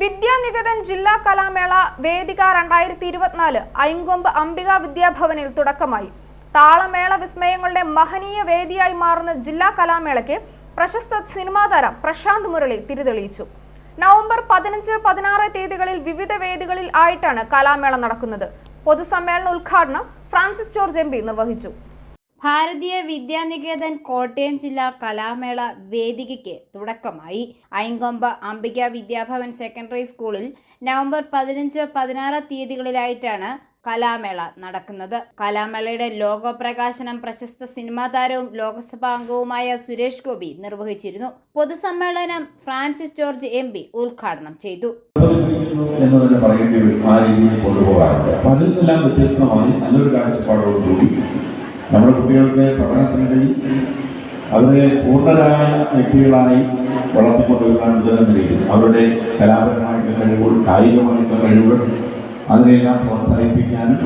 വിദ്യാനികേതൻ ജില്ലാ കലാമേള വേദിക രണ്ടായിരത്തി ഇരുപത്തിനാല് ഐങ്കൊമ്പ് അംബിക വിദ്യാഭവനിൽ തുടക്കമായി. താളമേള വിസ്മയങ്ങളുടെ മഹനീയ വേദിയായി മാറുന്ന ജില്ലാ കലാമേളയ്ക്ക് പ്രശസ്ത സിനിമാ താരം പ്രശാന്ത് മുരളി തിരിതെളിയിച്ചു. നവംബർ പതിനഞ്ച് പതിനാറ് തീയതികളിൽ വിവിധ വേദികളിൽ ആയിട്ടാണ് കലാമേള നടക്കുന്നത്. പൊതുസമ്മേളന ഉദ്ഘാടനം ഫ്രാൻസിസ് ജോർജ് എം നിർവഹിച്ചു. ഭാരതീയ വിദ്യാനികേതൻ കോട്ടയം ജില്ലാ കലാമേള വേദികയ്ക്ക് തുടക്കമായി. ഐങ്കൊമ്പ് അംബിക വിദ്യാഭവൻ സെക്കൻഡറി സ്കൂളിൽ നവംബർ പതിനഞ്ച് പതിനാറ് തീയതികളിലായിട്ടാണ് കലാമേള നടക്കുന്നത്. കലാമേളയുടെ ലോഗോ പ്രകാശനം പ്രശസ്ത സിനിമാ താരവും ലോക്സഭാ അംഗവുമായ സുരേഷ് ഗോപി നിർവഹിച്ചിരുന്നു. പൊതുസമ്മേളനം ഫ്രാൻസിസ് ജോർജ് എം പി ഉദ്ഘാടനം ചെയ്തു. എന്ന് തന്നെ പറയേണ്ടി വരും. ആ രീതിയിൽ കൊണ്ടുപോകാറുണ്ട്. അപ്പം അതിൽ നിന്നെല്ലാം വ്യത്യസ്തമായി നല്ലൊരു കാഴ്ചപ്പാടോടുകൂടി നമ്മുടെ കുട്ടികൾക്ക് പഠനത്തിനിടയിൽ അവരെ പൂർണരായ വ്യക്തികളായി വളർത്തിക്കൊണ്ടുവരാൻ ഉതകുന്ന നിലയിൽ അവരുടെ കലാപരമായിട്ടുള്ള കഴിവുകൾ കായികമായിട്ടുള്ള കഴിവുകൾ അതിനെല്ലാം പ്രോത്സാഹിപ്പിക്കാനും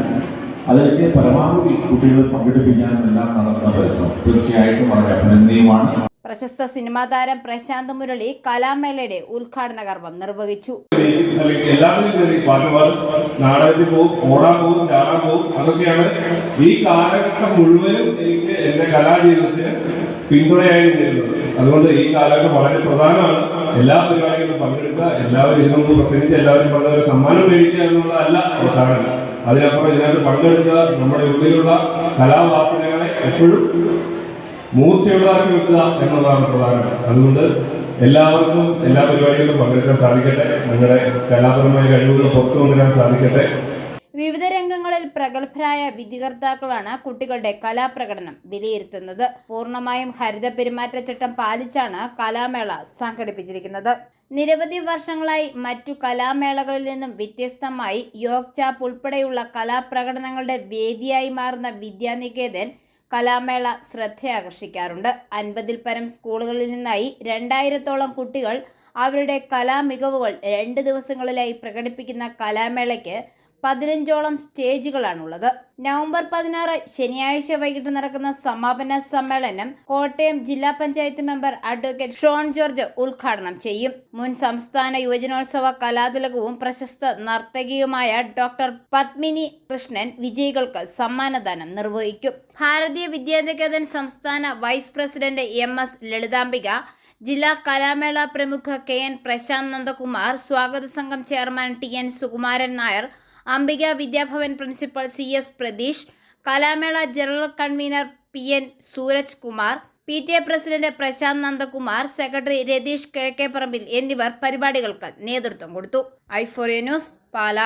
അതിലേക്ക് പരമാവധി കുട്ടികളെ പങ്കെടുപ്പിക്കാനും എല്ലാം നടത്തുന്ന പരിശ്രമം. തീർച്ചയായിട്ടും വളരെ അഭിനന്ദനീയമാണ്. പ്രശസ്ത സിനിമാ താരം പ്രശാന്ത് മുരളി കലാമേളയുടെ ഉദ്ഘാടന കർമ്മം നിർവഹിച്ചു. നാടകത്തിൽ പോകും ഓടാൻ പോകും ചാടാൻ പോകും. അതൊക്കെയാണ് ഈ കാലഘട്ടം മുഴുവനും എനിക്ക് എന്റെ കലാജീവിതത്തിന് പിന്തുണയായി നിന്നിരുന്നത് അതുകൊണ്ട് ഈ കാലഘട്ടം വളരെ പ്രധാനമാണ്. എല്ലാ പരിപാടികളിലും പങ്കെടുക്കുക എല്ലാവരും ഇതിനൊന്ന് പ്രത്യേകിച്ച് എല്ലാവരും പറഞ്ഞ സമ്മാനം മേടിക്കുക എന്നുള്ളതല്ല പ്രധാനം അതിനപ്പുറം ഇതിനകത്ത് പങ്കെടുക്കുക നമ്മുടെ ഉള്ളിലുള്ള കലാവാസനകളെ എപ്പോഴും മൂർച്ചയുള്ളതാക്കി വെക്കുക എന്നുള്ളതാണ് പ്രധാനം. അതുകൊണ്ട് എല്ലാവർക്കും എല്ലാ പരിപാടികളിലും പങ്കെടുക്കാൻ സാധിക്കട്ടെ. നിങ്ങളുടെ കലാപരമായ കഴിവുകൾ പുറത്തു കൊണ്ടുവരാൻ സാധിക്കട്ടെ. വിവിധ രംഗങ്ങളിൽ പ്രഗത്ഭരായ വിധികർത്താക്കളാണ് കുട്ടികളുടെ കലാപ്രകടനം വിലയിരുത്തുന്നത്. പൂർണമായും ഹരിത പെരുമാറ്റച്ചട്ടം പാലിച്ചാണ് കലാമേള സംഘടിപ്പിച്ചിരിക്കുന്നത്. നിരവധി വർഷങ്ങളായി മറ്റു കലാമേളകളിൽ നിന്നും വ്യത്യസ്തമായി യോഗ് ചാപ്പ് ഉൾപ്പെടെയുള്ള കലാപ്രകടനങ്ങളുടെ വേദിയായി മാറുന്ന വിദ്യാനികേതൻ കലാമേള ശ്രദ്ധയാകർഷിക്കാറുണ്ട്. അൻപതിൽ പരം സ്കൂളുകളിൽ നിന്നായി രണ്ടായിരത്തോളം കുട്ടികൾ അവരുടെ കലാമികവുകൾ രണ്ട് ദിവസങ്ങളിലായി പ്രകടിപ്പിക്കുന്ന കലാമേളയ്ക്ക് പതിനഞ്ചോളം സ്റ്റേജുകളാണുള്ളത്. നവംബർ പതിനാറ് ശനിയാഴ്ച വൈകിട്ട് നടക്കുന്ന സമാപന സമ്മേളനം കോട്ടയം ജില്ലാ പഞ്ചായത്ത് മെമ്പർ അഡ്വക്കേറ്റ് ഷോൺ ജോർജ് ഉദ്ഘാടനം ചെയ്യും. മുൻ സംസ്ഥാന യുവജനോത്സവ കലാതിലകവും പ്രശസ്ത നർത്തകിയുമായ ഡോക്ടർ പത്മിനി കൃഷ്ണൻ വിജയികൾക്ക് സമ്മാനദാനം നിർവഹിക്കും. ഭാരതീയ വിദ്യാനികേതൻ സംസ്ഥാന vice president M S Lalithambika ജില്ലാ കലാമേള പ്രമുഖ കെ എൻ പ്രശാന്ത് നന്ദകുമാർ സ്വാഗത സംഘം chairman T N Sukumaran Nair Ambika Vidyabhavan principal C S Pratheesh കലാമേള general convener P N Sooraj Kumar P T A president Prashant Nandakumar secretary Ratheesh Kizhakkeparambil എന്നിവർ പരിപാടികൾക്ക് നേതൃത്വം കൊടുത്തു. Euphoria news Pala.